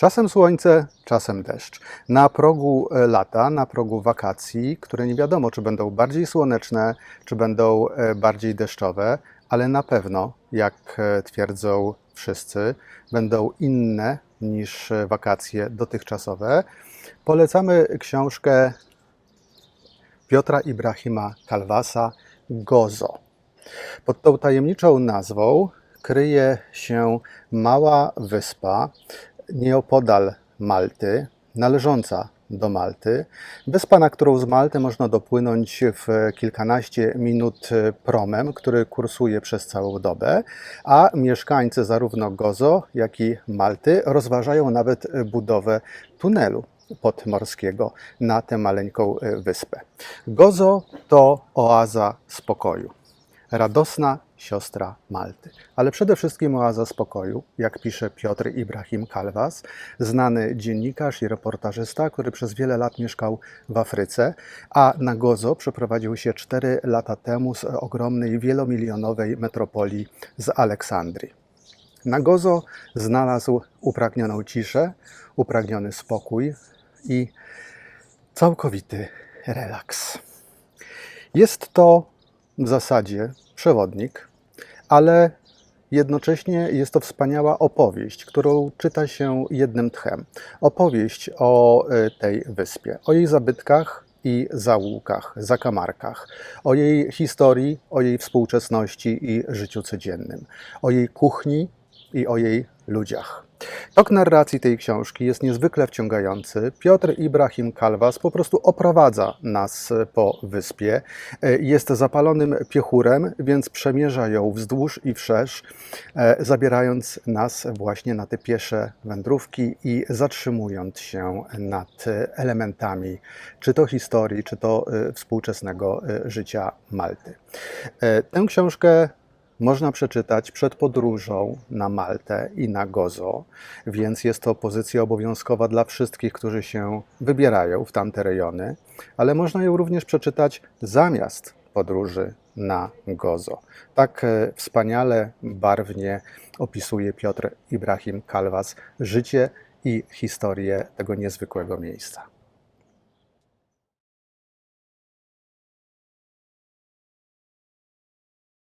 Czasem słońce, czasem deszcz. Na progu e, lata, na progu wakacji, które nie wiadomo, czy będą bardziej słoneczne, czy będą e, bardziej deszczowe, ale na pewno, jak e, twierdzą wszyscy, będą inne niż wakacje dotychczasowe. Polecamy książkę Piotra Ibrahima Kalwasa Gozo. Pod tą tajemniczą nazwą kryje się mała wyspa nieopodal Malty, należąca do Malty. Wyspa, na którą z Malty można dopłynąć w kilkanaście minut promem, który kursuje przez całą dobę, a mieszkańcy zarówno Gozo, jak i Malty rozważają nawet budowę tunelu podmorskiego na tę maleńką wyspę. Gozo to oaza spokoju radosna siostra Malty. Ale przede wszystkim oaza spokoju, jak pisze Piotr Ibrahim Kalwas, znany dziennikarz i reportażysta, który przez wiele lat mieszkał w Afryce, a na Gozo przeprowadził się 4 lata temu z ogromnej, wielomilionowej metropolii z Aleksandrii. Na Gozo znalazł upragnioną ciszę, upragniony spokój i całkowity relaks. Jest to w zasadzie przewodnik, ale jednocześnie jest to wspaniała opowieść, którą czyta się jednym tchem. Opowieść o e, tej wyspie, o jej zabytkach i zaułkach, zakamarkach, o jej historii, o jej współczesności i życiu codziennym, o jej kuchni i o jej ludziach. Tok narracji tej książki jest niezwykle wciągający. Piotr Ibrahim Kalwas po prostu oprowadza nas po wyspie. Jest zapalonym piechurem, więc przemierza ją wzdłuż i wszerz, e, zabierając nas właśnie na te piesze wędrówki i zatrzymując się nad elementami czy to historii, czy to e, współczesnego e, życia Malty. Tę książkę można przeczytać przed podróżą na Maltę i na Gozo, więc jest to pozycja obowiązkowa dla wszystkich, którzy się wybierają w tamte rejony, ale można ją również przeczytać zamiast podróży na Gozo. Tak e, wspaniale, barwnie opisuje Piotr Ibrahim Kalwas życie i historię tego niezwykłego miejsca.